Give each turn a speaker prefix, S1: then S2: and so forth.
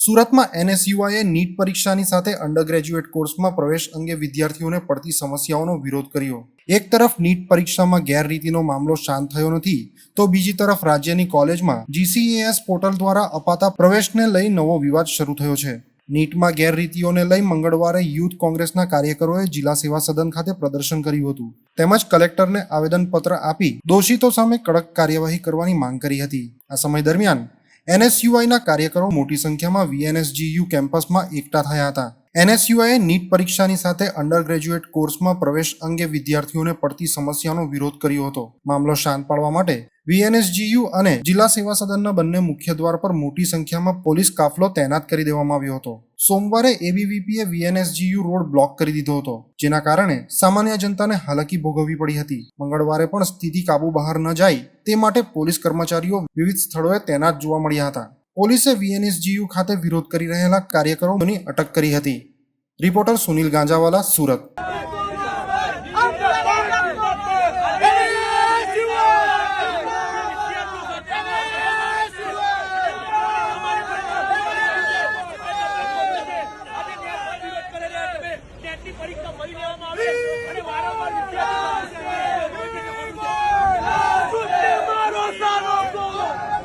S1: સુરતમાં એનએસયુઆઈએ નીટ પરીક્ષાની સાથે અંડર ગ્રેજ્યુએટ કોર્સમાં પ્રવેશ અંગે વિદ્યાર્થીઓને પડતી સમસ્યાઓનો વિરોધ કર્યો. એક તરફ નીટ પરીક્ષામાં ગેરરીતિનો મામલો શાંત થયો નથી, તો બીજી તરફ રાજ્યની કોલેજમાં જીસીએએસ પોર્ટલ દ્વારા અપાતા પ્રવેશને લઈ નવો વિવાદ શરૂ થયો છે. નીટમાં ગેરરીતિઓને લઈ મંગળવારે યુથ કોંગ્રેસના કાર્યકરોએ જિલ્લા સેવા સદન ખાતે પ્રદર્શન કર્યું હતું. તેમજ કલેક્ટરને આવેદનપત્ર આપી દોષિતો સામે કડક કાર્યવાહી કરવાની માંગ કરી હતી. આ સમય દરમિયાન એનએસયુઆઈના કાર્યકરો મોટી સંખ્યામાં વીએનએસજીયુ કેમ્પસમાં એકઠા થયા હતા. એનએસયુઆઈએ નીટ પરીક્ષાની સાથે અંડર ગ્રેજ્યુએટ કોર્સમાં પ્રવેશ અંગે વિદ્યાર્થીઓને પડતી સમસ્યાનો વિરોધ કર્યો હતો. મામલો શાંત પાડવા માટે વીએનએસજીયુ અને જિલ્લા સેવા સદનના બંને મુખ્ય દ્વાર પર મોટી સંખ્યામાં પોલીસ કાફલો તૈનાત કરી દેવામાં આવ્યો હતો. સોમવારે એબીવીપીએ વીએનએસજીયુ રોડ બ્લોક કરી દીધો હતો, જેના કારણે સામાન્ય જનતાને હાલાકી ભોગવવી પડી હતી. મંગળવારે પણ સ્થિતિ કાબુ બહાર ન જાય તે માટે પોલીસ કર્મચારીઓ વિવિધ સ્થળોએ તૈનાત જોવા મળ્યા હતા. પોલીસે વીએનએસજીયુ ખાતે વિરોધ કરી રહેલા કાર્યકરોની અટક કરી હતી. રિપોર્ટર સુનિલ ગાંજાવાલા, સુરત.
S2: પરીક્ષા ફરી લેવામાં આવે અને વારંવાર વિદ્યાર્થીઓ